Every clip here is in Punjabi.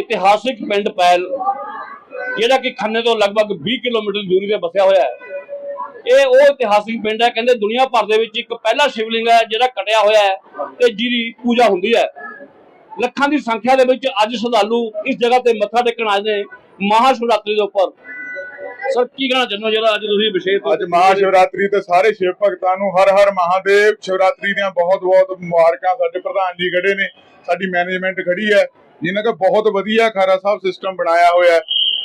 ਇਤਿਹਾਸਿਕ ਪਿੰਡ ਪੈਲ ਜਿਹੜਾ ਕਿ ਖੰਨੇ ਤੋਂ ਲਗਭਗ 20 ਕਿਲੋਮੀਟਰ ਦੀ ਦੂਰੀ ਤੇ ਵਸਿਆ ਹੋਇਆ ਹੈ। ਇਹ ਉਹ ਇਤਿਹਾਸਿਕ ਪਿੰਡ ਹੈ ਕਹਿੰਦੇ ਦੁਨੀਆ ਭਰ ਦੇ ਵਿੱਚ ਇੱਕ ਪਹਿਲਾ ਸ਼ਿਵਲਿੰਗ ਹੈ ਜਿਹੜਾ ਕਟਿਆ ਹੋਇਆ ਹੈ ਤੇ ਜਿਹਦੀ ਪੂਜਾ ਹੁੰਦੀ ਹੈ। ਲੱਖਾਂ ਦੀ ਸੰਖਿਆ ਦੇ ਵਿੱਚ ਅੱਜ ਸ਼ਰਧਾਲੂ ਇਸ ਜਗ੍ਹਾ ਤੇ ਮੱਥਾ ਟੇਕਣ ਆਏ ਨੇ ਮਹਾ ਸ਼ਿਵਰਾਤਰੀ ਦੇ ਉੱਪਰ। ਸਰ ਕੀ ਕਹਿਣਾ ਚਾਹੁੰਦੇ ਜਿਹੜਾ ਅੱਜ ਤੁਸੀਂ ਵਿਸ਼ੇਸ਼ ਅੱਜ ਤੇ ਮਹਾ ਸ਼ਿਵਰਾਤਰੀ ਤੇ ਸਾਰੇ ਸ਼ਿਵ ਭਗਤਾਂ ਨੂੰ ਹਰ ਹਰ ਮਹਾਦੇਵ ਸ਼ਿਵਰਾਤਰੀ ਦੀਆਂ ਬਹੁਤ ਬਹੁਤ ਮੁਬਾਰਕਾਂ ਸਾਡੇ ਪ੍ਰਧਾਨ ਜੀ ਖੜੇ ਨੇ ਸਾਡੀ ਮੈਨੇਜਮੈਂਟ ਖੜੀ ਹੈ। ਜਿਨ੍ਹਾਂ ਦਾ ਬਹੁਤ ਵਧੀਆ ਖਾਰਾ ਸਾਹਿਬ ਸਿਸਟਮ ਬਣਾਇਆ ਹੋਇਆ ਹੈ।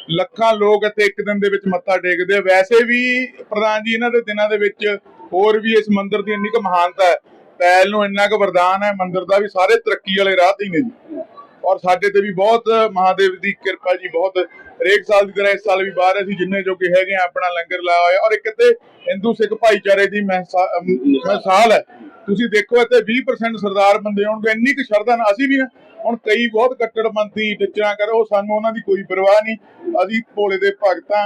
ਲੱਖਾਂ ਲੋਕ ਇੱਥੇ ਇੱਕ ਦਿਨ ਦੇ ਵਿੱਚ ਮੱਥਾ ਟੇਕਦੇ ਵੈਸੇ ਵੀ ਪ੍ਰਧਾਨ ਜੀ ਇਹਨਾਂ ਦੇ ਦਿਨਾਂ ਦੇ ਵਿੱਚ ਹੋਰ ਵੀ ਇਸ ਮੰਦਿਰ ਦੀ ਇੰਨੀ ਕੁ ਮਹਾਨਤਾ ਹੈ। ਪੈਲ ਨੂੰ ਇੰਨਾ ਕੁ ਵਰਦਾਨ ਹੈ ਮੰਦਿਰ ਦਾ ਵੀ ਸਾਰੇ ਤਰੱਕੀ ਵਾਲੇ ਰਾਹ ਤੇ ਹੀ ਨੇ ਜੀ। ਔਰ ਸਾਡੇ ਤੇ ਵੀ ਬਹੁਤ ਮਹਾਦੇਵ ਦੀ ਕਿਰਪਾ ਜੀ ਬਹੁਤ ਹਰੇਕ ਸਾਲ ਦੀ ਤਰ੍ਹਾਂ ਇਸ ਸਾਲ ਵੀ ਬਾਹਰ ਅਸੀਂ ਜਿੰਨੇ ਜੋਗੇ ਹੈਗੇ ਆ ਆਪਣਾ ਲੰਗਰ ਲਾਇਆ ਹੋਇਆ। ਔਰ ਇੱਕ ਤੇ ਹਿੰਦੂ ਸਿੱਖ ਭਾਈਚਾਰੇ ਦੀ ਮਹਿਸਾ- ਅਮ, ਹੈ। ਤੁਸੀਂ ਦੇਖੋ ਇੱਥੇ 20% ਸਰਦਾਰ ਬੰਦੇ ਹੋਣਗੇ ਇੰਨੀ ਕੁ ਸ਼ਰਧਾ ਨਾਲ। ਅਸੀਂ ਵੀ ਹੁਣ ਕਈ ਬਹੁਤ ਕੱਟੜਪੰਥੀ ਟਿੱਚਰਾਂ ਕਰੋ ਸਾਨੂੰ ਉਹਨਾਂ ਦੀ ਕੋਈ ਪਰਵਾਹ ਨਹੀਂ। ਅਸੀਂ ਭੋਲੇ ਦੇ ਭਗਤਾਂ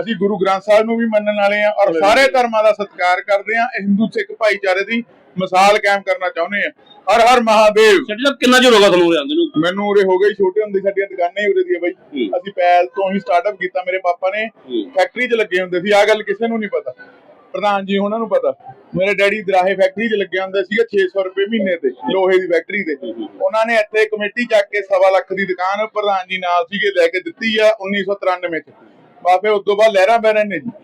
ਅਸੀਂ ਗੁਰੂ ਗ੍ਰੰਥ ਸਾਹਿਬ ਨੂੰ ਵੀ ਮੰਨਣ ਵਾਲੇ ਆ ਔਰ ਸਾਰੇ ਧਰਮਾਂ ਦਾ ਸਤਿਕਾਰ ਕਰਦੇ ਆ ਹਿੰਦੂ ਸਿੱਖ ਭਾਈਚਾਰੇ ਦੀ ਮਿਸਾਲ ਕਾਇਮ ਕਰਨਾ ਚਾਹੁੰਦੇ ਆ ਹਰ ਹਰ ਮਹਾਦੇਵ। ਸਾਹਿਬ ਕਿੰਨਾ ਚਿਰ ਹੋ ਗਿਆ ਤੁਹਾਨੂੰ ਜਾਂਦੇ ਨੂੰ? ਮੈਨੂੰ ਉਰੇ ਹੋ ਗਈ ਛੋਟੇ ਹੁੰਦੇ ਸਾਡੀਆਂ ਦੁਕਾਨਾਂ ਹੀ ਉਰੇ ਦੀਆਂ ਬਾਈ। ਅਸੀਂ ਪਹਿਲ ਤੋਂ ਹੀ ਸਟਾਰਟਅਪ ਕੀਤਾ ਮੇਰੇ ਪਾਪਾ ਨੇ। ਫੈਕਟਰੀ 'ਚ ਲੱਗੇ ਹੁੰਦੇ ਸੀ। ਆ ਗੱਲ ਕਿਸੇ ਨੂੰ ਨਹੀਂ ਪਤਾ। ਪ੍ਰਧਾਨ ਜੀ ਉਹਨਾਂ ਨੂੰ ਪਤਾ ਮੇਰੇ ਡੈਡੀ ਦਰਾਹੇ ਫੈਕਟਰੀ 'ਚ ਲੱਗੇ ਹੁੰਦੇ ਸੀਗੇ 600 ਰੁਪਏ ਮਹੀਨੇ ਤੇ ਲੋਹੇ ਦੀ ਫੈਕਟਰੀ ਤੇ ਉਹਨਾਂ ਨੇ ਇੱਥੇ ਕਮੇਟੀ ਚੱਕ ਕੇ ਸਵਾ ਲੱਖ ਦੀ ਦੁਕਾਨ ਪ੍ਰਧਾਨ ਜੀ ਨਾਲ ਸੀਗੇ ਲੈ ਕੇ ਦਿੱਤੀ ਆ 1993 ਚ ਬਾਪੇ ਉਸ ਤੋਂ ਬਾਅਦ ਲਹਿਰਾਂ ਬਹਿਰਾਂ ਨੇ ਜੀ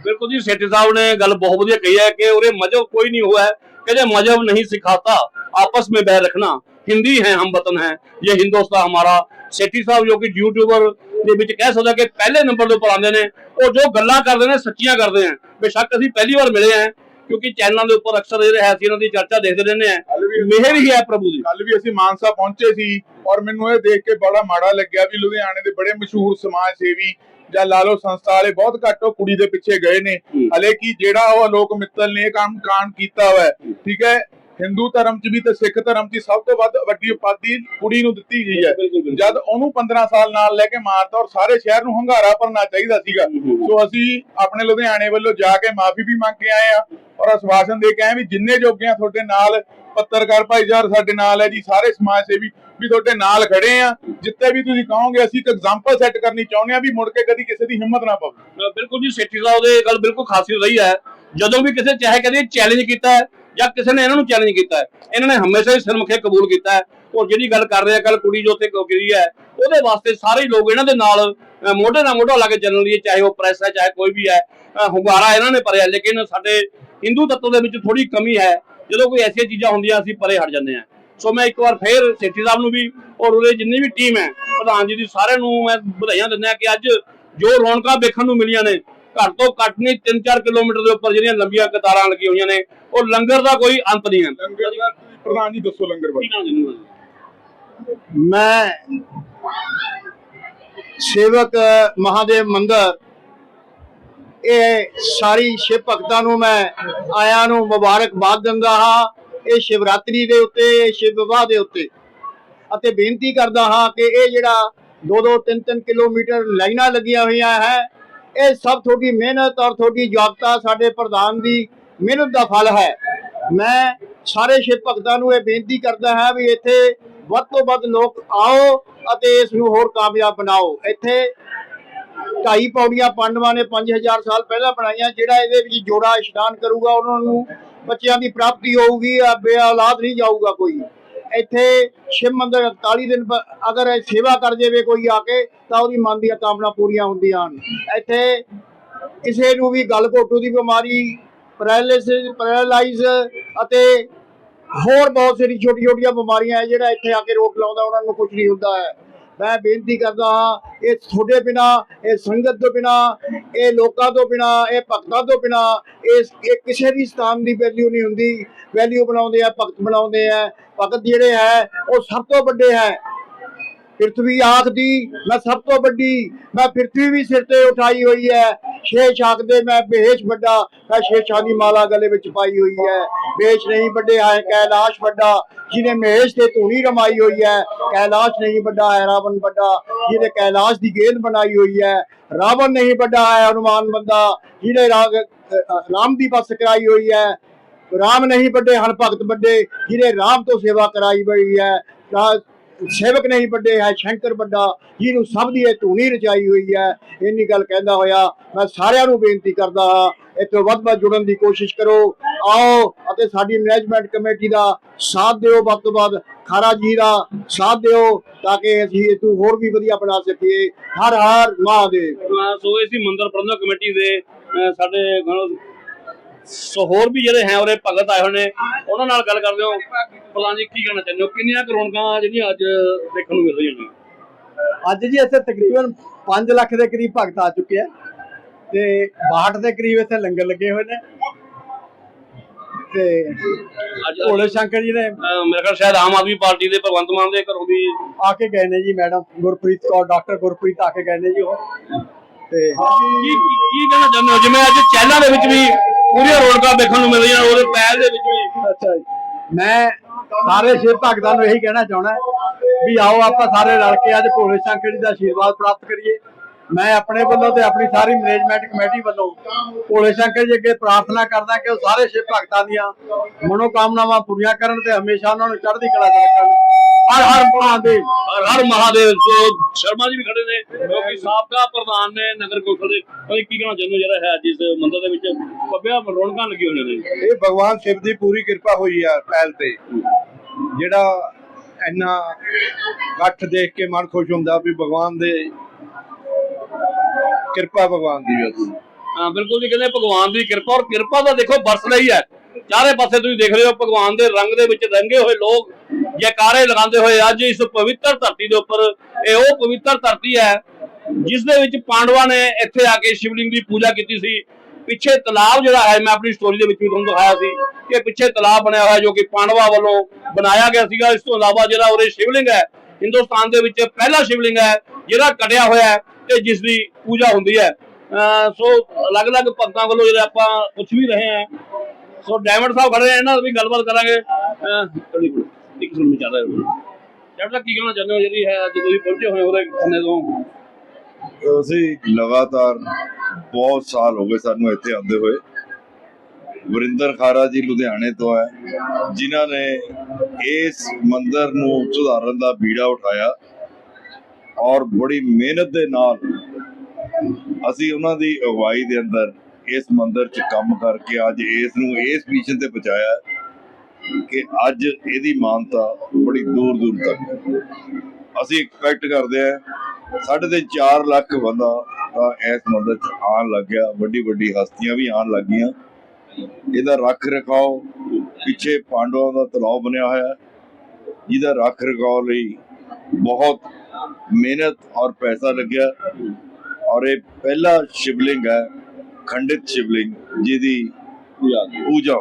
बिल्कुल जी सेठी साहब ने गल बहुत बढ़िया कही है कि उरे मजहब कोई नहीं हुआ है कि जो मजहब नहीं सिखाता आपस में बैर रखना हिंदी है हम वतन है ये हिंदुस्तान हमारा सेठी ਸਾਹਿਬ ਜੋ ਕਿ ਯੂਟਿਊਬਰ ਦੇ ਵਿੱਚ ਕਹਿ ਸਕਦਾ ਕਿ ਪਹਿਲੇ ਨੰਬਰ ਦੇ ਉੱਪਰ ਆਉਂਦੇ ਨੇ। ਉਹ ਜੋ ਗੱਲਾਂ ਕਰਦੇ ਨੇ ਸੱਚੀਆਂ ਕਰਦੇ ਆ ਬੇਸ਼ੱਕ ਅਸੀਂ ਪਹਿਲੀ ਵਾਰ ਮਿਲੇ ਆ ਕਿਉਂਕਿ ਚੈਨਲਾਂ ਦੇ ਉੱਪਰ ਅਕਸਰ ਇਹ ਹੈ ਸੀ ਇਹਨਾਂ ਦੀ ਚਰਚਾ ਦੇਖਦੇ ਰਹਿੰਦੇ ਆ ਮਿਹਰ ਹੀ ਹੈ ਪ੍ਰਭੂ ਦੀ। ਕੱਲ ਵੀ ਅਸੀਂ ਮਾਨਸਾ ਪਹੁੰਚੇ ਸੀ ਔਰ ਮੈਨੂੰ ਇਹ ਦੇਖ ਕੇ ਬੜਾ ਮਾੜਾ ਲੱਗਿਆ ਵੀ ਲੁਧਿਆਣੇ ਦੇ ਬੜੇ ਮਸ਼ਹੂਰ ਸਮਾਜ ਸੇਵੀ ਜਾਂ ਲਾ ਲਓ ਸੰਸਥਾ ਵਾਲੇ ਬਹੁਤ ਘੱਟ ਉਹ ਕੁੜੀ ਦੇ ਪਿੱਛੇ ਗਏ ਨੇ। ਹਲੇ ਕਿ ਜਿਹੜਾ ਉਹ ਲੋਕ ਮਿੱਤਲ ਨੇ ਇਹ ਕੰਮ ਕਾਂਡ ਕੀਤਾ ਹੋਇਆ ਠੀਕ ਹੈ? ਹਿੰਦੂ ਧਰਮ 'ਚ ਵੀ ਤੇ ਸਿੱਖ ਧਰਮ 'ਚ ਸਭ ਤੋਂ ਵੱਧ ਵੱਡੀ ਉਪਾਧੀ ਕੁੜੀ ਨੂੰ ਦਿੱਤੀ ਗਈ ਹੈ। ਜਦ ਉਹਨੂੰ 15 ਸਾਲ ਨਾਲ ਲੈ ਕੇ ਮਾਰਤਾ ਔਰ ਸਾਰੇ ਸ਼ਹਿਰ ਨੂੰ ਹੰਗਾਰਾ ਭਰਨਾ ਚਾਹੀਦਾ ਸੀਗਾ। ਸੋ ਅਸੀਂ ਆਪਣੇ ਲੁਧਿਆਣੇ ਵੱਲੋਂ ਜਾ ਕੇ ਮਾਫੀ ਵੀ ਮੰਗ ਕੇ ਆਏ ਆ ਔਰ ਆਸ਼ਵਾਸਨ ਦੇ ਕੇ ਆਏ ਵੀ ਜਿੰਨੇ ਜੋਗੇ ਆ ਤੁਹਾਡੇ ਨਾਲ ਪੱਤਰਕਾਰ ਭਾਈਚਾਰ ਸਾਡੇ ਨਾਲ ਹੈ ਜੀ ਸਾਰੇ ਸਮਾਜ ਸੇਵੀ ਵੀ ਤੁਹਾਡੇ ਨਾਲ ਖੜੇ ਆ। ਜਿੱਤੇ ਵੀ ਤੁਸੀਂ ਕਹੋਗੇ ਅਸੀਂ ਇੱਕ ਐਗਜ਼ਾਮਪਲ ਸੈੱਟ ਕਰਨੀ ਚਾਹੁੰਦੇ ਆ ਵੀ ਮੁੜ ਕੇ ਕਦੀ ਕਿਸੇ ਦੀ ਹਿੰਮਤ ਨਾ ਪਵੇ। ਬਿਲਕੁਲ ਜੀ ਸੇਠੀ ਸਾਹਿਬ ਦੇ ਗੱਲ ਬਿਲਕੁਲ ਖਾਸੀ ਰਹੀ ਹੈ। ਜਦੋਂ ਵੀ ਕਿਸੇ ਚਾਹੇ ਕਦੇ ਚੈਲੰਜ ਕੀਤਾ ਹੈ ਜਾਂ ਕਿਸੇ ਨੇ ਇਹਨਾਂ ਨੂੰ ਚੈਲੰਜ ਕੀਤਾ ਹੈ। ਇਹਨਾਂ ਨੇ ਹਮੇਸ਼ਾ ਹੀ ਸਿਰਮੁਖੇ ਕਬੂਲ ਕੀਤਾ ਹੈ। ਔਰ ਜਿਹੜੀ ਗੱਲ ਕਰ ਰਹੇ ਆ ਕੱਲ ਕੁੜੀ ਜੋ ਉੱਥੇ ਗਿਰੀ ਹੈ, ਉਹਦੇ ਵਾਸਤੇ ਸਾਰੇ ਲੋਕ ਇਹਨਾਂ ਦੇ ਨਾਲ ਮੋਢੇ ਨਾਲ ਮੋਢਾ ਲਾ ਕੇ ਚੱਲਣ ਲਈ, ਚਾਹੇ ਉਹ ਪ੍ਰੈਸ ਹੈ, ਚਾਹੇ ਕੋਈ ਵੀ ਹੈ ਹੁੰਗਾਰਾ ਇਹਨਾਂ ਨੇ ਭਰਿਆ। ਲੇਕਿਨ ਸਾਡੇ ਹਿੰਦੂ ਤੱਤੋਂ ਦੇ ਵਿੱਚ ਥੋੜੀ ਕਮੀ ਹੈ। ਜਦੋਂ ਕੋਈ ਐਸੀਆਂ ਚੀਜ਼ਾਂ ਹੁੰਦੀਆਂ, ਅਸੀਂ ਪਰੇ ਹਟ ਜਾਂਦੇ ਹਾਂ। ਸੋ ਮੈਂ ਇੱਕ ਵਾਰ ਫੇਰ ਸੇਠੀ ਸਾਹਿਬ ਨੂੰ ਵੀ ਔਰ ਉਹਦੇ ਜਿੰਨੀ ਵੀ ਟੀਮ ਹੈ, ਪ੍ਰਧਾਨ ਜੀ ਦੀ ਸਾਰਿਆਂ ਨੂੰ ਮੈਂ ਵਧਾਈਆਂ ਦਿੰਦਾ ਕਿ ਅੱਜ ਜੋ ਰੌਣਕਾਂ ਵੇਖਣ ਨੂੰ ਮਿਲੀਆਂ ਨੇ ਘੱਟ ਤੋਂ ਘੱਟ ਨਹੀਂ 3-4 ਕਿਲੋਮੀਟਰ ਦੇ ਉੱਪਰ ਜਿਹੜੀਆਂ ਲੰਬੀਆਂ ਕਤਾਰਾਂ ਲੱਗੀਆਂ ਹੋਈਆਂ ਨੇ ਉਹ ਲੰਗਰ ਦਾ ਕੋਈ ਅੰਤ ਨਹੀਂ ਹੈ ਲੰਗਰ ਦਾ ਤੁਸੀਂ ਪ੍ਰਧਾਨ ਜੀ ਦੱਸੋ ਲੰਗਰ ਬਾਰੇ? ਮੈਂ ਸੇਵਕ ਮਹਾਦੇਵ ਮੰਦਰ ਇਹ ਸਾਰੀ ਸ਼ਿਵ ਭਗਤਾਂ ਨੂੰ ਮੈਂ ਆਇਆਂ ਨੂੰ ਮੁਬਾਰਕਬਾਦ ਦਿੰਦਾ ਹਾਂ ਇਹ ਸ਼ਿਵਰਾਤਰੀ ਦੇ ਉੱਤੇ ਸ਼ਿਵ ਵਿਵਾਹ ਦੇ ਉੱਤੇ। ਅਤੇ ਬੇਨਤੀ ਕਰਦਾ ਹਾਂ ਕਿ ਇਹ ਜਿਹੜਾ 2-2 3-3 ਕਿਲੋਮੀਟਰ ਲਾਈਨਾਂ ਲੱਗੀਆਂ ਹੋਈਆਂ ਹੈ ਇਹ ਸਭ ਤੁਹਾਡੀ ਮਿਹਨਤ ਔਰ ਤੁਹਾਡੀ ਯੋਗਤਾ ਸਾਡੇ ਪ੍ਰਧਾਨ ਦੀ ਮਿਹਨਤ ਦਾ ਫਲ ਹੈ। ਮੈਂ ਸਾਰੇ ਸ਼ਿਵ ਭਗਤਾਂ ਨੂੰ ਇਹ ਬੇਨਤੀ ਕਰਦਾ ਹਾਂ ਵੀ ਇੱਥੇ ਵੱਧ ਤੋਂ ਵੱਧ ਲੋਕ ਆਓ ਅਤੇ ਇਸ ਨੂੰ ਹੋਰ ਕਾਮਯਾਬ ਬਣਾਓ। ਇੱਥੇ ਢਾਈ ਪੌੜੀਆਂ ਪਾਂਡਵਾਂ ਨੇ 5000 ਸਾਲ ਪਹਿਲਾਂ ਬਣਾਈਆਂ, ਜਿਹੜਾ ਇਹਦੇ ਵਿੱਚ ਜੋੜਾ ਇਸ਼ਨਾਨ ਕਰੂਗਾ, ਉਹਨਾਂ ਨੂੰ ਬੱਚਿਆਂ ਦੀ ਪ੍ਰਾਪਤੀ ਹੋਊਗੀ ਆ ਬੇਔਲਾਦ ਨਹੀਂ ਜਾਊਗਾ ਕੋਈ। ਇੱਥੇ ਸ਼ਿਵ ਮੰਦਰ 41 ਦਿਨ ਅਗਰ ਇਹ ਸੇਵਾ ਕਰ ਜਾਵੇ ਕੋਈ ਆ ਕੇ, ਤਾਂ ਉਹਦੀ ਮਨ ਦੀਆਂ ਕਾਮਨਾ ਪੂਰੀਆਂ ਹੁੰਦੀਆਂ ਹਨ। ਇੱਥੇ ਕਿਸੇ ਨੂੰ ਵੀ ਗਲ ਘੋਟੂ ਦੀ ਬਿਮਾਰੀ ਪੈਰਾਲਿਸਿਸ ਪੈਰਾਲਾਈਜ਼ ਅਤੇ ਹੋਰ ਬਹੁਤ ਸਾਰੀ ਛੋਟੀ ਛੋਟੀਆਂ ਬਿਮਾਰੀਆਂ ਹੈ, ਜਿਹੜਾ ਇੱਥੇ ਆ ਕੇ ਰੋਕ ਲਾਉਂਦਾ, ਉਹਨਾਂ ਨੂੰ ਕੁਝ ਨਹੀਂ ਹੁੰਦਾ ਹੈ। ਮੈਂ ਬੇਨਤੀ ਕਰਦਾ ਹਾਂ, ਇਹ ਤੁਹਾਡੇ ਬਿਨਾ, ਇਹ ਸੰਗਤ ਤੋਂ ਬਿਨਾ, ਇਹ ਲੋਕਾਂ ਤੋਂ ਬਿਨਾ, ਇਹ ਭਗਤਾਂ ਤੋਂ ਬਿਨਾ ਇਸ ਇਹ ਕਿਸੇ ਵੀ ਸਥਾਨ ਦੀ ਵੈਲਿਊ ਨਹੀਂ ਹੁੰਦੀ। ਵੈਲਿਊ ਬਣਾਉਂਦੇ ਆ, ਭਗਤ ਬਣਾਉਂਦੇ ਆ। ਭਗਤ ਜਿਹੜੇ ਹੈ, ਉਹ ਸਭ ਤੋਂ ਵੱਡੇ ਹੈ। ਪ੍ਰਿਥਵੀ ਆਖਦੀ ਮੈਂ ਸਭ ਤੋਂ ਵੱਡੀ ਮੈਂ ਪ੍ਰਿਥਵੀ ਵੀ ਸਿਰ ਤੇ ਉਠਾਈ ਹੋਈ ਹੈ ਸ਼ੇਸ਼ ਆਖਦੇ ਮੈਂ ਬੇਸ਼ ਵੱਡਾ ਮੈਂ ਸ਼ੇਸ਼ਾਂ ਦੀ ਮਾਲਾ ਗਲੇ ਵਿੱਚ ਪਾਈ ਹੋਈ ਹੈ ਬੇਸ਼ ਨਹੀਂ ਵੱਡੇ ਹੈ ਕੈਲਾਸ਼ ਵੱਡਾ ਜਿਹਨੇ ਮਹੇਸ਼ ਤੇ ਧੂਣੀ ਰਮਾਈ ਹੋਈ ਹੈ ਕੈਲਾਸ਼ ਨਹੀਂ ਵੱਡਾ ਹੈ ਰਾਵਣ ਵੱਡਾ ਜਿਹਨੇ ਕੈਲਾਸ਼ ਦੀ ਗੇਂਦ ਬਣਾਈ ਹੋਈ ਹੈ ਰਾਵਣ ਨਹੀਂ ਵੱਡਾ ਹੈ ਹਨੂਮਾਨ ਬੰਦਾ ਜਿਹਨੇ ਰਾਮ ਦੀ ਬਸ ਕਰਾਈ ਹੋਈ ਹੈ ਰਾਮ ਨਹੀਂ ਵੱਡੇ ਹਨ ਭਗਤ ਵੱਡੇ ਜਿਹਨੇ ਰਾਮ ਤੋਂ ਸੇਵਾ ਕਰਾਈ ਹੋਈ ਹੈ ਸੇਵਕ ਨਹੀਂ ਵੱਡੇ, ਹੈ ਸ਼ੰਕਰ ਵੱਡਾ, ਜਿਹਨੂੰ ਸਭ ਦੀ ਇਹ ਧੂਣੀ ਰਚਾਈ ਹੋਈ ਹੈ। ਇੰਨੀ ਗੱਲ ਕਹਿੰਦਾ ਹੋਇਆ, ਮੈਂ ਸਾਰਿਆਂ ਨੂੰ ਬੇਨਤੀ ਕਰਦਾ ਹਾਂ, ਇੱਥੇ ਵੱਧ ਵੱਧ ਜੁੜਨ ਦੀ ਕੋਸ਼ਿਸ਼ ਕਰੋ। ਆਓ ਅਤੇ ਸਾਡੀ ਮੈਨੇਜਮੈਂਟ ਕਮੇਟੀ ਦਾ ਸਾਥ ਦਿਓ ਵੱਧ ਤੋਂ ਵੱਧ। ਖਾਰਾ ਜੀ ਦਾ ਸਾਥ ਦਿਓ, ਤਾਂ ਕਿ ਅਸੀਂ ਇਹ ਤੋਂ ਹੋਰ ਵੀ ਵਧੀਆ ਬਣਾ ਸਕੀਏ। ਹਰ ਹਰ ਮਹਾਦੇਵ। ਸੋ ਇਹ ਸੀ ਮੰਦਿਰ ਪ੍ਰਬੰਧਕ ਕਮੇਟੀ ਦੇ ਸਾਡੇ ਸੋ ਹੋਰ ਵੀ ਜਿਹੜੇ ਹੈ ਉਹਦੇ ਭਗਤ ਆਏ ਹੋਏ ਨੇ ਉਹਨਾਂ ਨਾਲ ਗੱਲ ਕਰਦੇ ਹਾਂ। ਪ੍ਰਧਾਨ ਜੀ ਕੀ ਕਹਿਣਾ ਚਾਹੁੰਦੇ ਹੋ? ਕਿੰਨੀਆਂ ਕੁ ਰੌਣਕਾਂ ਜਿਹੜੀਆਂ ਅੱਜ ਦੇਖਣ ਨੂੰ ਮਿਲ ਰਹੀਆਂ ਨੇ? ਅੱਜ ਜੀ ਇੱਥੇ ਤਕਰੀਬਨ 5 ਲੱਖ ਦੇ ਕਰੀਬ ਭਗਤ ਆ ਚੁੱਕੇ ਆ ਤੇ 62 ਦੇ ਕਰੀਬ ਇੱਥੇ ਲੰਗਰ ਲੱਗੇ ਹੋਏ ਨੇ। ਤੇ ਅੱਜ ਭੋਲੇ ਸ਼ੰਕਰ ਜੀ ਨੇ ਮੇਰੇ ਖਿਆਲ ਸ਼ਾਇਦ ਆਮ ਆਦਮੀ ਪਾਰਟੀ ਦੇ ਭਗਵੰਤ ਮਾਨ ਦੇ ਘਰੋਂ ਵੀ ਆ ਕੇ ਗਏ ਨੇ ਜੀ ਮੈਡਮ ਗੁਰਪ੍ਰੀਤ ਕੌਰ ਡਾਕਟਰ ਗੁਰਪ੍ਰੀਤ ਆ ਕੇ ਗਏ ਨੇ ਜੀ ਉਹ। ਤੇ ਕੀ ਕੀ ਕਹਿਣਾ ਚਾਹੁੰਦੇ ਹੋ? ਜਿਵੇਂ ਅੱਜ ਚੈਨਲਾਂ ਦੇ ਵਿੱਚ ਵੀ ਪੂਰੀਆਂ ਰੌਣਕਾਂ ਦੇਖਣ ਨੂੰ ਮਿਲਦੀਆਂ, ਉਹਦੇ ਪਹਿਲ ਦੇ ਵਿੱਚ ਵੀ। ਅੱਛਾ ਜੀ। ਮੈਂ ਸਾਰੇ ਸ਼ਿਵ ਭਗਤਾਂ ਨੂੰ ਇਹੀ ਕਹਿਣਾ ਚਾਹਣਾ ਵੀ ਆਓ ਆਪਾਂ ਸਾਰੇ ਰਲ ਕੇ ਅੱਜ ਭੋਲੇ ਸ਼ੰਕਰ ਜੀ ਦਾ ਆਸ਼ੀਰਵਾਦ ਪ੍ਰਾਪਤ ਕਰੀਏ। ਮੈਂ ਆਪਣੇ ਵੱਲੋਂ ਤੇ ਆਪਣੀ ਸਾਰੀ ਮੈਨੇਜਮੈਂਟ ਕਮੇਟੀ ਵੱਲੋਂ ਭੋਲੇ ਸ਼ੰਕਰ ਜੀ ਅੱਗੇ ਪ੍ਰਾਰਥਨਾ ਕਰਦਾ ਕਿ ਉਹ ਸਾਰੇ ਸ਼ਿਵ ਭਗਤਾਂ ਦੀਆਂ ਮਨੋਕਾਮਨਾਵਾਂ ਪੂਰੀਆਂ ਕਰਨ ਤੇ ਹਮੇਸ਼ਾ ਉਹਨਾਂ ਨੂੰ ਚੜ੍ਹਦੀ ਕਲਾ 'ਚ ਰੱਖਣ। ਹਰ ਹਰ ਮਹਾਦੇਵ। ਹਰ ਹਰ ਮਹਾਦੇਵ। ਸੋ ਸ਼ਰਮਾ ਜੀ ਵੀ ਖੜੇ ਨੇ। ਜੋ ਕਿ ਸਾਬਕਾ ਪ੍ਰਧਾਨ ਨੇ ਨਗਰ ਕੌਂਸਲ ਦੇ। ਭਾਈ ਕੀ ਕਹਿਣਾ ਹੋ ਜਿਹੜਾ ਹੈ ਜਿਸ ਮੰਦਰ ਦੇ ਵਿੱਚ? ਪੱਬਿਆ ਰੌਣਕਾਂ ਲੱਗੀ ਹੋਈਆਂ ਨੇ। ਇਹ ਭਗਵਾਨ ਸ਼ਿਵ ਦੀ ਪੂਰੀ ਕਿਰਪਾ ਹੋਈ ਆ ਪਹਿਲ ਤੇ। ਜਿਹੜਾ ਇੰਨਾ ਇਕੱਠ ਦੇਖ ਕੇ ਮਨ ਖੁਸ਼ ਹੁੰਦਾ ਵੀ ਭਗਵਾਨ ਦੇ ਕਿਰਪਾ ਭਗਵਾਨ ਦੀ ਵੀ ਹਾਂ, ਬਿਲਕੁਲ ਜੀ, ਕਹਿੰਦੇ ਭਗਵਾਨ ਦੀ ਕਿਰਪਾ, ਔਰ ਕਿਰਪਾ ਤਾਂ ਦੇਖੋ ਬਰਸ ਰਹੀ ਹੈ। ਚਾਰੇ ਪਾਸੇ ਤੁਸੀਂ ਦੇਖ ਰਹੇ ਹੋ ਭਗਵਾਨ ਦੇ ਰੰਗ ਦੇ ਵਿੱਚ ਰੰਗੇ ਹੋਏ ਲੋਕ ਜੈਕਾਰੇ ਲਗਾਉਂਦੇ ਹੋਏ ਅੱਜ ਇਸ ਪਵਿੱਤਰ ਧਰਤੀ ਦੇ ਉੱਪਰ, ਇਹ ਉਹ ਪਵਿੱਤਰ ਧਰਤੀ ਹੈ, ਜਿਸ ਦੇ ਵਿੱਚ ਪਾਂਡਵਾਂ ਨੇ ਇੱਥੇ ਆ ਕੇ ਸ਼ਿਵਲਿੰਗ ਦੀ ਪੂਜਾ ਕੀਤੀ ਸੀ। ਪਿੱਛੇ ਤਲਾਬ ਜਿਹੜਾ ਹੈ, ਮੈਂ ਆਪਣੀ ਸਟੋਰੀ ਦੇ ਵਿੱਚ ਵੀ ਤੁਹਾਨੂੰ ਦਿਖਾਇਆ ਸੀ, ਕਿ ਪਿੱਛੇ ਤਲਾਬ ਬਣਿਆ ਹੋਇਆ ਜੋ ਕਿ ਪਾਂਡਵਾ ਵੱਲੋਂ ਬਣਾਇਆ ਗਿਆ ਸੀਗਾ। ਇਸ ਤੋਂ ਇਲਾਵਾ ਜਿਹੜਾ ਉਰੇ ਸ਼ਿਵਲਿੰਗ ਹੈ, ਹਿੰਦੁਸਤਾਨ ਦੇ ਵਿੱਚ ਪਹਿਲਾ ਸ਼ਿਵਲਿੰਗ ਹੈ, ਜਿਹੜਾ ਕਟਿਆ ਹੋਇਆ ਹੈ ਤੇ ਜਿਸ ਦੀ ਪੂਜਾ ਹੁੰਦੀ ਹੈ। ਸੋ ਅਲੱਗ-ਅਲੱਗ ਭਗਤਾਂ ਵੱਲੋਂ ਜਿਹੜੇ ਆਪਾਂ ਪੁੱਛ ਵੀ ਰਹੇ ਹਾਂ। ਸੋ ਡਾਇਮੰਡ ਸਾਹਿਬ ਖੜੇ ਆ, ਇਹਨਾਂ ਵੀ ਗੱਲਬਾਤ ਕਰਾਂਗੇ। ਇੱਕ ਮਿੰਟ ਚੱਲ ਰਿਹਾ ਡਾਇਮੰਡ ਸਾਹਿਬ, ਕੀ ਕਹਿਣਾ ਚਾਹੁੰਦੇ ਹੋ ਜਿਹੜੀ ਹੈ ਅੱਜ ਤੁਸੀਂ ਪਹੁੰਚੇ ਹੋਏ ਉਹਦੇ ਖੰਨੇ ਤੋਂ? ਅਸੀਂ ਲਗਾਤਾਰ ਬਹੁਤ ਸਾਲ ਹੋ ਗਏ ਸਾਨੂੰ ਇੱਥੇ ਆਉਂਦੇ ਹੋਏ। ਵਰਿੰਦਰ ਖਾਰਾ ਜੀ ਲੁਧਿਆਣੇ ਤੋਂ ਹੈ, ਜਿਨ੍ਹਾਂ ਨੇ ਇਸ ਮੰਦਿਰ ਨੂੰ ਸੁਧਾਰਨ ਦਾ ਬੀੜਾ ਉਠਾਇਆ। ਔਰ ਬੜੀ ਮਿਹਨਤ ਦੇ ਨਾਲ ਅਸੀਂ ਉਹਨਾਂ ਦੀ ਅਗਵਾਈ ਦੇ ਅੰਦਰ ਇਸ ਮੰਦਿਰ 'ਚ ਕੰਮ ਕਰਕੇ ਅੱਜ ਇਸ ਨੂੰ ਇਸ ਪੋਜੀਸ਼ਨ ਤੇ ਪਹੁੰਚਾਇਆ ਕਿ ਅੱਜ ਇਹਦੀ ਮਾਨਤਾ ਬੜੀ ਦੂਰ ਦੂਰ ਤੱਕ ਅਸੀਂ ਐਕਸਪੈਕਟ ਕਰਦੇ ਹਾਂ ਸਾਢੇ ਤੇ 4 ਲੱਖ ਬੰਦਾ ਤਾਂ ਇਸ ਮੰਦਿਰ 'ਚ ਆਉਣ ਲੱਗ ਗਿਆ। ਵੱਡੀ ਵੱਡੀ ਹਸਤੀਆਂ ਵੀ ਆਉਣ ਲੱਗੀਆਂ। ਇਹਦਾ ਰੱਖ ਰਖਾਓ ਪਿੱਛੇ ਪਾਂਡਵਾਂ ਦਾ ਤਲਾਬ ਬਣਿਆ ਹੋਇਆ ਜਿਹਦਾ ਰੱਖ ਰਖਾਓ ਲਈ ਬਹੁਤ ਮਿਹਨਤ ਔਰ ਪੈਸਾ ਲੱਗਿਆ। ਔਰ ਇਹ ਪਹਿਲਾ ਸ਼ਿਵਲਿੰਗ ਹੈ, ਖੰਡਿਤ ਸ਼ਿਵਲਿੰਗ, ਜਿਹਦੀ ਪੂਜਾ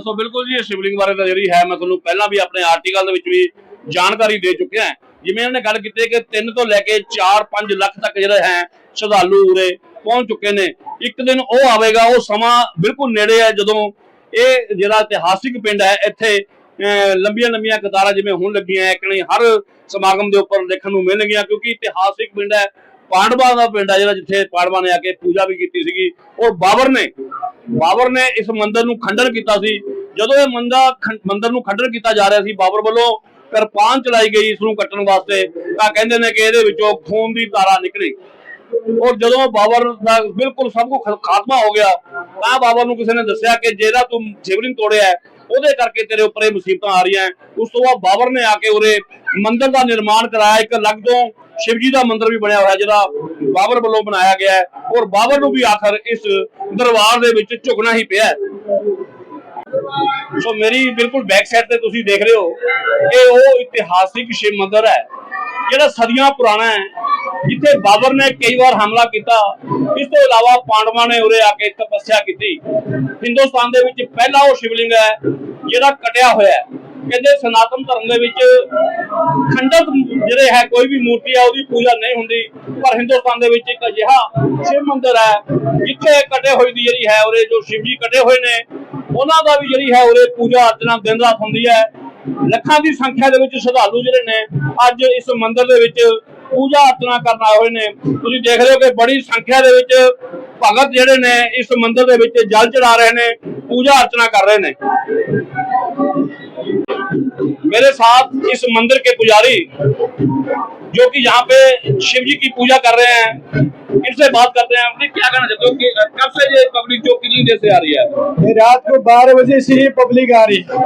ਸੋ ਬਿਲਕੁਲ ਜੀ, ਇਹ ਸ਼ਿਵਲਿੰਗ ਬਾਰੇ ਤਾਂ ਜਿਹੜੀ ਹੈ, ਮੈਂ ਤੁਹਾਨੂੰ ਪਹਿਲਾਂ ਵੀ ਆਪਣੇ ਆਰਟੀਕਲ ਦੇ ਵਿੱਚ ਵੀ ਜਾਣਕਾਰੀ ਦੇ ਚੁੱਕਿਆ ਹਾਂ। ਜਿਵੇਂ ਇਹਨਾਂ ਗੱਲ ਕੀਤੀ ਕਿ 3 ਤੋਂ ਲੈ ਕੇ 4-5 ਲੱਖ ਤੱਕ ਜਿਹੜੇ ਹੈ, ਸ਼ਰਧਾਲੂ ਉਰੇ ਪਹੁੰਚ ਚੁੱਕੇ ਨੇ। ਇੱਕ ਦਿਨ ਉਹ ਆਵੇਗਾ, ਉਹ ਸਮਾਂ ਬਿਲਕੁਲ ਨੇੜੇ ਹੈ, ਜਦੋਂ ਇਹ ਜਿਹੜਾ ਇਤਿਹਾਸਿਕ ਪਿੰਡ ਹੈ, ਇੱਥੇ ਲੰਬੀਆਂ ਲੰਬੀਆਂ ਕਤਾਰਾਂ ਜਿਵੇਂ ਹੁਣ ਲੱਗੀਆਂ ਇੱਕਣੀ ਹਰ ਸਮਾਗਮ ਦੇ ਉੱਪਰ ਦੇਖਣ ਨੂੰ ਮਿਲਣਗੀਆਂ, ਕਿਉਂਕਿ ਇਤਿਹਾਸਿਕ ਪਿੰਡ ਹੈ, ਪਾਂਡਵਾਂ ਦਾ ਪਿੰਡ ਹੈ ਜਿਹੜਾ ਜਿੱਥੇ ਪਾਂਡਵਾਂ ਨੇ ਆ ਕੇ ਪੂਜਾ ਵੀ ਕੀਤੀ ਸੀਗੀ। ਔਰ ਬਾਬਰ ਨੇ ਬਾਬਰ ਨੇ ਇਸ ਮੰਦਿਰ ਨੂੰ ਖੰਡਨ ਕੀਤਾ ਸੀ। ਜਦੋਂ ਇਹ ਮੰਦਾ ਮੰਦਿਰ ਨੂੰ ਖੰਡਨ ਕੀਤਾ ਜਾ ਰਿਹਾ ਸੀ, ਬਾਬਰ ਵੱਲੋਂ ਕਿਰਪਾਨ ਚਲਾਈ ਗਈ ਇਸ ਨੂੰ ਕੱਟਣ ਵਾਸਤੇ, ਤਾਂ ਕਹਿੰਦੇ ਨੇ ਕਿ ਇਹਦੇ ਵਿੱਚੋਂ ਖੂਨ ਦੀ ਧਾਰਾ ਨਿਕਲੀ। ਔਰ ਜਦੋਂ ਬਾਬਰ ਦਾ ਬਿਲਕੁਲ ਸਭ ਕੁਝ ਖਾਤਮਾ ਹੋ ਗਿਆ, ਤਾਂ ਬਾਬਰ ਨੂੰ ਕਿਸੇ ਨੇ ਦੱਸਿਆ ਕਿ ਜਿਹੜਾ ਤੂੰ ਸ਼ਿਵਲਿੰਗ ਤੋੜਿਆ ਉਹਦੇ ਕਰਕੇ ਤੇਰੇ ਉੱਪਰ ਇਹ ਮੁਸੀਬਤਾਂ ਆ ਰਹੀਆਂ ਉਸ ਤੋਂ ਬਾਅਦ ਬਾਬਰ ਨੇ ਆ ਕੇ ਉਰੇ ਮੰਦਿਰ ਦਾ ਨਿਰਮਾਣ ਕਰਾਇਆ। ਇੱਕ ਅਲੱਗ ਤੋਂ ਸ਼ਿਵਜੀ ਦਾ ਮੰਦਿਰ ਵੀ ਬਣਿਆ ਹੋਇਆ, ਜਿਹੜਾ ਬਾਬਰ ਵੱਲੋਂ ਬਣਾਇਆ ਗਿਆ ਹੈ ਔਰ ਬਾਬਰ ਨੂੰ ਵੀ ਆਖਰ ਇਸ ਦਰਬਾਰ ਦੇ ਵਿੱਚ ਝੁਕਣਾ ਹੀ ਪਿਆ ਸੋ ਮੇਰੀ ਬਿਲਕੁਲ ਬੈਕ ਸਾਈਡ ਤੇ ਤੁਸੀਂ ਦੇਖ ਰਹੇ ਹੋ, ਇਹ ਉਹ ਇਤਿਹਾਸਿਕ ਸ਼ਿਵ ਮੰਦਿਰ ਹੈ ਜਿਹੜਾ ਸਦੀਆਂ ਪੁਰਾਣਾ ਹੈ ਜਿੱਥੇ ਬਾਬਰ ਨੇ ਕਈ ਵਾਰ ਹਮਲਾ ਕੀਤਾ, ਇਸ ਤੋਂ ਇਲਾਵਾ ਪਾਂਡਵਾਂ ਨੇ ਉਰੇ ਆ ਕੇ ਤਪੱਸਿਆ ਕੀਤੀ। ਹਿੰਦੁਸਤਾਨ ਦੇ ਵਿੱਚ ਪਹਿਲਾ ਉਹ ਸ਼ਿਵਲਿੰਗ ਹੈ, ਜਿਹੜਾ ਕਟਿਆ ਹੋਇਆ ਹੈ। ਕਹਿੰਦੇ ਸਨਾਤਨ ਧਰਮ ਦੇ ਵਿੱਚ ਖੰਡਤ ਜਿਹੜੇ ਹੈ, ਕੋਈ ਵੀ ਮੂਰਤੀ ਹੈ ਉਹਦੀ ਪੂਜਾ ਨਹੀਂ ਹੁੰਦੀ। ਪਰ ਹਿੰਦੁਸਤਾਨ ਦੇ ਵਿੱਚ ਇੱਕ ਅਜਿਹਾ ਸ਼ਿਵ ਮੰਦਿਰ ਹੈ, ਜਿੱਥੇ ਕਟੇ ਹੋਏ ਦੀ ਜਿਹੜੀ ਹੈ, ਉਰੇ ਜੋ ਸ਼ਿਵ ਜੀ ਕਟੇ ਹੋਏ ਨੇ, ਉਹਨਾਂ ਦਾ ਵੀ ਜਿਹੜੀ ਹੈ, ਉਰੇ ਪੂਜਾ ਅਰਚਨਾ ਦਿਨ ਰਾਤ ਹੁੰਦੀ ਹੈ। ਲੱਖਾਂ ਦੀ ਸੰਖਿਆ ਦੇ ਵਿੱਚ ਸ਼ਰਧਾਲੂ ਜਿਹੜੇ ਨੇ, ਅੱਜ ਇਸ ਮੰਦਿਰ ਦੇ ਵਿੱਚ ਪੂਜਾ ਅਰਚਨਾ ਕਰਨ ਆਏ ਹੋਏ ਨੇ ਤੁਸੀਂ ਦੇਖ ਰਹੇ ਹੋ ਕਿ ਬੜੀ ਸੰਖਿਆ ਦੇ ਵਿੱਚ ਭਗਤ ਜਿਹੜੇ ਨੇ ਇਸ ਮੰਦਿਰ ਦੇ ਵਿੱਚ ਜਲ ਚੜਾ ਰਹੇ ਨੇ ਪੂਜਾ ਅਰਚਨਾ ਕਰ ਰਹੇ ਨੇ मेरे साथ इस मंदिर के पुजारी जो कि यहाँ पे शिव जी की पूजा कर रहे हैं इनसे बात करते हैं अपनी क्या कहना चाहते हो कि कब से ये पब्लिक जो कितनी देर से आ रही है ये रात को बारह बजे से ही पब्लिक आ रही है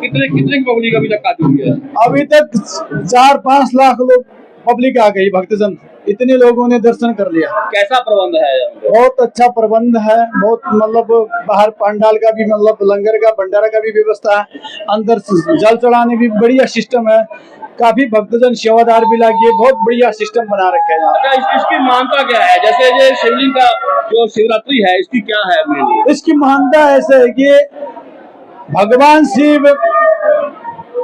कितने कितने पब्लिक अभी तक आ चुकी है अभी तक चार पांच लाख लोग पब्लिक आ गई भक्तजन। इतने लोगों ने दर्शन कर लिया। कैसा प्रबंध है बहुत अच्छा प्रबंध है बहुत मतलब बाहर पंडाल का भी मतलब लंगर का भंडारा का भी व्यवस्था है। अंदर जल चढ़ाने भी बढ़िया सिस्टम है। काफ़ी भक्तजन सेवादार भी लगे बहुत बढ़िया सिस्टम बना रखे है अच्छा इस, इसकी मान्यता क्या है? जैसे ये शिवलिंग का जो शिवरात्रि है इसकी क्या है इसकी महानता ऐसे है कि भगवान शिव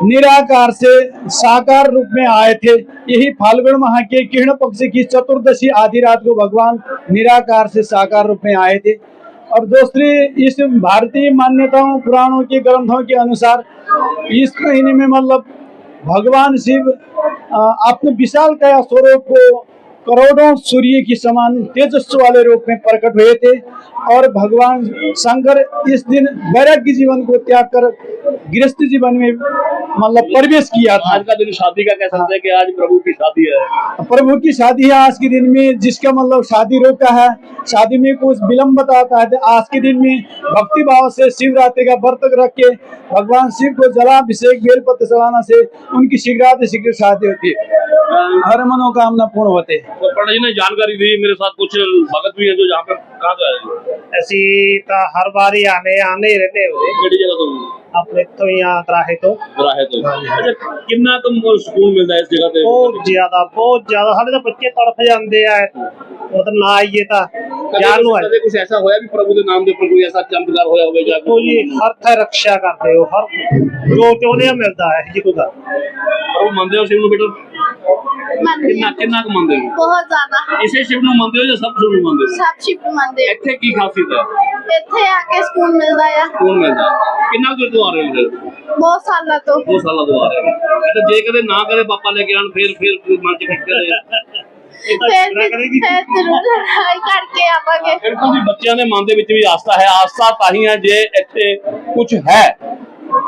निराकार से साकार रूप में आए थे यही फाल्गुन माह के किरण पक्ष की चतुर्दशी आधी रात को भगवान निराकार से साकार रूप में आए थे और दूसरी इस भारतीय मान्यताओं पुराणों के ग्रंथों के अनुसार इस महीने में मतलब भगवान शिव अ, अपने विशाल कया स्वरूप को करोड़ों सूर्य की समान तेजस्व वाले रूप में प्रकट हुए थे और भगवान शंकर इस दिन वैराग्य जीवन को त्याग कर गृहस्थ जीवन में मतलब प्रवेश किया था। आज का दिन शादी का कह सकते हैं कि आज प्रभु की शादी है। प्रभु की शादी है आज के दिन में जिसका मतलब शादी रोका है। शादी में कुछ विलम्ब बताता है। आज के दिन में भक्ति भाव से शिवरात्रि का व्रत रख के भगवान शिव को जलाभिषेक बेलपत्र चढ़ाना से उनकी शीघ्राति शीघ्र शादी होती है। हर मनोकामना पूर्ण होते हैं तो पंडित जी ने जानकारी दी मेरे साथ कुछ भगत भी हैं जो यहाँ पे कहाँ से आए ਅਸੀਂ ਤਾਂ ਹਰ ਵਾਰੀ ਆਨੇ ਆਨੇ ਹੀ ਰਹਿੰਦੇ ਹੋਏ ਕਿਹੜੀ ਜਗ੍ਹਾ ਤੋਂ ਆਪਣੇ ਤੋਂ ਹੀ ਆ ਤਰਾਹੇ ਤੋਂ। ਰਾਹੇ ਤੋਂ ਅੱਛਾ ਕਿੰਨਾ ਕੁ ਸਕੂਨ ਮਿਲਦਾ ਇਸ ਜਗ੍ਹਾ ਤੇ? ਬਹੁਤ ਜ਼ਿਆਦਾ ਬਹੁਤ ਜ਼ਿਆਦਾ। ਸਾਡੇ ਤਾਂ ਬੱਚੇ ਤੜਫ ਜਾਂਦੇ ਆ। ਮਤਲਬ ਨਾ ਆਈਏ ਤਾਂ। ਜਾਨ ਨੂੰ ਆਏ ਕਦੇ ਕੁਝ ਐਸਾ ਹੋਇਆ ਵੀ ਪ੍ਰਭੂ ਦੇ ਨਾਮ ਦੇ ਉੱਪਰ ਕੋਈ ਐਸਾ ਚਮਤਕਾਰ ਹੋਇਆ ਹੋਵੇ ਜਾਂ ਦੇਖੋ ਜੀ ਹਰ ਥਾਂ ਰੱਖਿਆ ਕਰਦੇ ਹੋ ਹਰ ਜੋ ਚਾਹੁੰਦੇ ਆ ਮਿਲਦਾ ਹੈ ਜੀ ਕੋਈ ਗੱਲ ਪ੍ਰਭੂ ਮੰਨਦੇ ਹੋ ਸ਼ਿਵ ਨੂੰ ਬੇਟਾ? ਮੰਨਦੇ ਕਿੰਨਾ ਹਾਂ। ਕਿੰਨਾ ਕੁ ਮੰਨਦੇ ਹੋ? ਬਹੁਤ ਜ਼ਿਆਦਾ। ਇਸੇ ਸ਼ਿਵ ਨੂੰ ਮੰਨਦੇ ਹੋ ਜਾਂ ਸਭ ਸ਼ਿਵ ਨੂੰ ਮੰਨਦੇ ਹੋ? ਸਭ ਸ਼ਿਵ ਮੰਨਦੇ। ਇੱਥੇ ਕੀ ਖਾਸੀਅਤ ਹੈ? ਇੱਥੇ ਆ ਕੇ ਸਕੂਨ ਮਿਲਦਾ ਆ। ਸਕੂਨ ਮਿਲਦਾ। ਕਿੰਨਾ ਕੁ ਤੋਂ ਆ ਰਹੇ ਹੋ ਫਿਰ ਬਹੁਤ ਸਾਲਾਂ ਤੋਂ। ਦੋ ਸਾਲਾਂ ਤੋਂ ਆ ਰਹੇ ਹੋ ਅੱਛਾ ਜੇ ਕਦੇ ਨਾ ਕਰੇ ਪਾਪਾ ਲੈ ਕੇ ਆਣ ਫਿਰ ਫਿਰ ਫਿਰ ਮਨ ਚ ਇਹ ਤਾਂ ਫਿਰ ਸ਼ੁਕਰ ਕਰੇਗੀ। ਫਿਰ ਜ਼ਰੂਰ ਲੜਾਈ ਕਰਕੇ ਆਵਾਂਗੇ। ਬਿਲਕੁਲ ਜੀ ਬੱਚਿਆਂ ਦੇ ਮਨ ਦੇ ਵਿੱਚ ਵੀ ਆਸਥਾ ਹੈ। ਆਸਥਾ ਤਾਂ ਹੀ ਹੈ ਜੇ ਇੱਥੇ ਕੁਝ ਹੈ।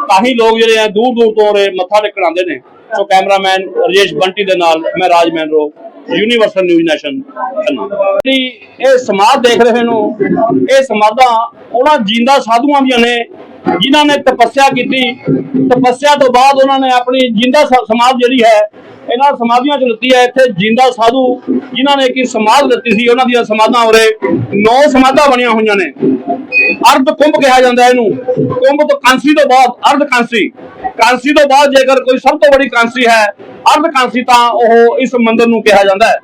ਤਾਂ ਹੀ ਲੋਕ ਜਿਹੜੇ ਆ ਦੂਰ ਦੂਰ ਤੋਂ ਉਰੇ ਮੱਥਾ ਟੇਕਣ ਆਉਂਦੇ ਨੇ। ਸੋ ਕੈਮਰਾਮੈਨ ਰਜੇਸ਼ ਬੰਟੀ ਦੇ ਨਾਲ ਮੈਂ ਰਾਜ ਮੈਨਰੋ ਯੂਨੀਵਰਸਲ ਨਿਊਜ਼ ਨੈਸ਼ਨ ਖੰਨਾ ਜਿਹੜੀ ਇਹ ਸਮਾਧ ਦੇਖ ਰਹੇ ਨੂੰ ਇਹ ਸਮਾਧਾਂ ਉਹਨਾਂ ਜਿੰਦਾ ਸਾਧੂਆਂ ਦੀਆਂ ਨੇ। ਜਿਨ੍ਹਾਂ ਨੇ ਤਪੱਸਿਆ ਕੀਤੀ, ਤਪੱਸਿਆ ਤੋਂ ਬਾਅਦ ਉਹਨਾਂ ਨੇ ਆਪਣੀ ਜਿੰਦਾ ਸ- ਸਮਾਧ ਜਿਹੜੀ ਹੈ, ਇਹਨਾਂ ਸਮਾਧੀਆਂ ਚ ਲੱਤੀ ਹੈ, ਇੱਥੇ ਜਿੰਦਾ ਸਾਧੂ ਜਿਨ੍ਹਾਂ ਨੇ ਕਿ ਸਮਾਧ ਲੱਤੀ ਸੀ, ਉਹਨਾਂ ਦੀਆਂ ਸਮਾਧਾਂ ਉਰੇ ਨੌ ਸਮਾਧਾਂ ਬਣੀਆਂ ਹੋਈਆਂ ਨੇ। ਅਰਧ ਕੁੰਭ ਕਿਹਾ ਜਾਂਦਾ ਇਹਨੂੰ। ਕੁੰਭ ਤੋਂ ਕਾਂਸੀ ਤੋਂ ਬਾਅਦ, ਅਰਧ ਕਾਂਸੀ। ਕਾਂਸੀ ਤੋਂ ਬਾਅਦ ਜੇਕਰ ਕੋਈ ਸਭ ਤੋਂ ਬੜੀ ਕਾਂਸੀ ਹੈ, ਅਰਧ ਕਾਂਸੀ ਤਾਂ ਉਹ ਇਸ ਮੰਦਿਰ ਨੂੰ ਕਿਹਾ ਜਾਂਦਾ ਹੈ।